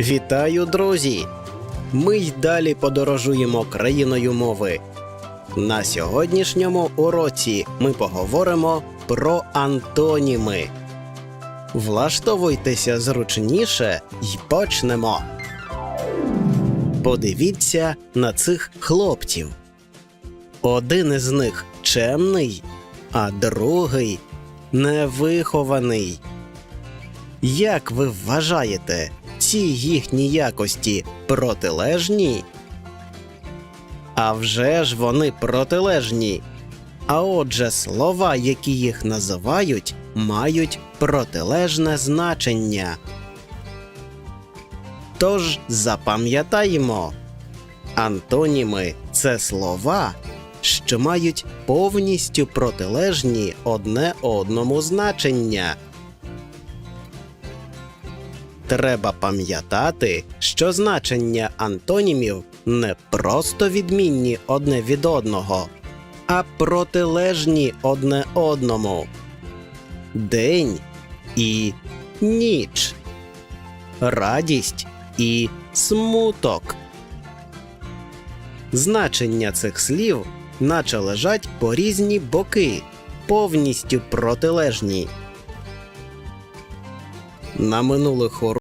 Вітаю, друзі! Ми й далі подорожуємо країною мови. На сьогоднішньому уроці ми поговоримо про антоніми. Влаштовуйтеся зручніше і почнемо. Подивіться на цих хлопців. Один із них чемний, а другий невихований. Як ви вважаєте, ці їхні якості протилежні? А вже ж вони протилежні. А отже, слова, які їх називають, мають протилежне значення. Тож запам'ятаємо, антоніми це слова, що мають повністю протилежні одне одному значення. Треба пам'ятати, що значення антонімів не просто відмінні одне від одного, а протилежні одне одному. День і ніч, радість і смуток. Значення цих слів наче лежать по різні боки, повністю протилежні. На минулих уроках